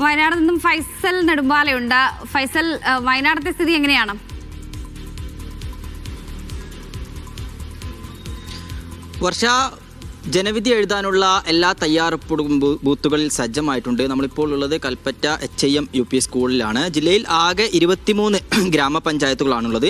വയനാട് നിന്നും ഫൈസൽ നെടുമ്പാലയുണ്ട്. ഫൈസൽ വയനാടത്തെ സ്ഥിതി എങ്ങനെയാണ്? വർഷ ജനവിധി എഴുതാനുള്ള എല്ലാ തയ്യാറെടുപ്പും ബൂത്തുകളിൽ സജ്ജമായിട്ടുണ്ട്. നമ്മളിപ്പോൾ ഉള്ളത് Kalpetta H I M U P സ്കൂളിലാണ്. ജില്ലയിൽ ആകെ ഇരുപത്തിമൂന്ന് ഗ്രാമപഞ്ചായത്തുകളാണുള്ളത്.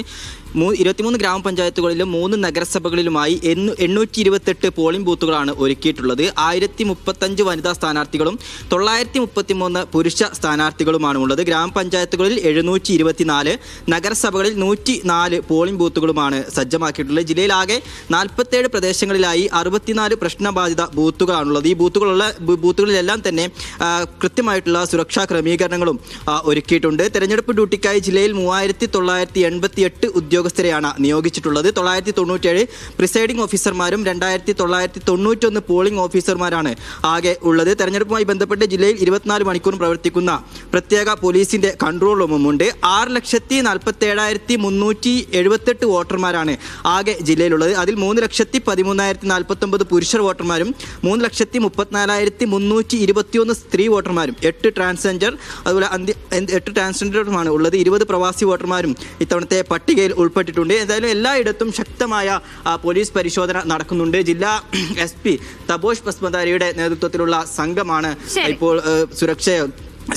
മൂ ഇരുപത്തിമൂന്ന് ഗ്രാമപഞ്ചായത്തുകളിലും മൂന്ന് നഗരസഭകളിലുമായി എണ്ണൂ എണ്ണൂറ്റി ഇരുപത്തെട്ട് പോളിംഗ് ബൂത്തുകളാണ് ഒരുക്കിയിട്ടുള്ളത്. ആയിരത്തി മുപ്പത്തഞ്ച് വനിതാ സ്ഥാനാർത്ഥികളും തൊള്ളായിരത്തി മുപ്പത്തിമൂന്ന് പുരുഷ സ്ഥാനാർത്ഥികളുമാണ് ഉള്ളത് ഗ്രാമപഞ്ചായത്തുകളിൽ എഴുന്നൂറ്റി ഇരുപത്തിനാല് നഗരസഭകളിൽ നൂറ്റി നാല് പോളിംഗ് ബൂത്തുകളുമാണ് സജ്ജമാക്കിയിട്ടുള്ളത്. ജില്ലയിലാകെ നാൽപ്പത്തേഴ് പ്രദേശങ്ങളിലായി അറുപത്തിനാല് പ്രശ്നബാധിത ബൂത്തുകളാണുള്ളത്. ഈ ബൂത്തുകളുള്ള ബൂത്തുകളിലെല്ലാം തന്നെ കൃത്യമായിട്ടുള്ള സുരക്ഷാ ക്രമീകരണങ്ങളും ഒരുക്കിയിട്ടുണ്ട്. തെരഞ്ഞെടുപ്പ് ഡ്യൂട്ടിക്കായി ജില്ലയിൽ മൂവായിരത്തി തൊള്ളായിരത്തി എൺപത്തി എട്ട് ഉദ്യോഗസ്ഥരെയാണ് നിയോഗിച്ചിട്ടുള്ളത്. തൊള്ളായിരത്തി തൊണ്ണൂറ്റേഴ് പ്രിസൈഡിംഗ് ഓഫീസർമാരും രണ്ടായിരത്തി തൊള്ളായിരത്തി തൊണ്ണൂറ്റൊന്ന് പോളിംഗ് ഓഫീസർമാരാണ് ആകെ ഉള്ളത്. തെരഞ്ഞെടുപ്പുമായി ബന്ധപ്പെട്ട് ജില്ലയിൽ ഇരുപത്തിനാല് മണിക്കൂർ പ്രവർത്തിക്കുന്ന പ്രത്യേക പോലീസിന്റെ കൺട്രോൾ റൂമുമുണ്ട് ആറ് ലക്ഷത്തി നാൽപ്പത്തി ഏഴായിരത്തി മുന്നൂറ്റി എഴുപത്തെട്ട് വോട്ടർമാരാണ് ആകെ ജില്ലയിലുള്ളത്. അതിൽ മൂന്ന് ലക്ഷത്തി പതിമൂന്നായിരത്തി നാൽപ്പത്തൊമ്പത് പുരുഷ വോട്ടർമാരും മൂന്ന് ലക്ഷത്തി മുപ്പത്തിനാലായിരത്തി മുന്നൂറ്റി ഇരുപത്തിയൊന്ന് സ്ത്രീ വോട്ടർമാരും എട്ട് ട്രാൻസ്ജെൻഡർ അതുപോലെ അന്ത്യ എട്ട് ട്രാൻസ്ജെൻഡറുമാണ് ഉള്ളത്. ഇരുപത് പ്രവാസി വോട്ടർമാരും ഇത്തവണത്തെ പട്ടികയിൽ ഉൾപ്പെട്ടിട്ടുണ്ട്. എന്തായാലും എല്ലായിടത്തും ശക്തമായ പോലീസ് പരിശോധന നടക്കുന്നുണ്ട്. ജില്ലാ എസ് പി തബോഷ് പസ്മദാരിയുടെ നേതൃത്വത്തിലുള്ള സംഘമാണ് ഇപ്പോൾ സുരക്ഷ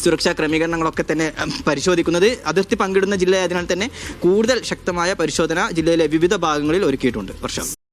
സുരക്ഷാ ക്രമീകരണങ്ങളൊക്കെ തന്നെ പരിശോധിക്കുന്നത്. അതിർത്തി പങ്കിടുന്ന ജില്ലയായതിനാൽ തന്നെ കൂടുതൽ ശക്തമായ പരിശോധന ജില്ലയിലെ വിവിധ ഭാഗങ്ങളിൽ ഒരുക്കിയിട്ടുണ്ട്. വർഷം.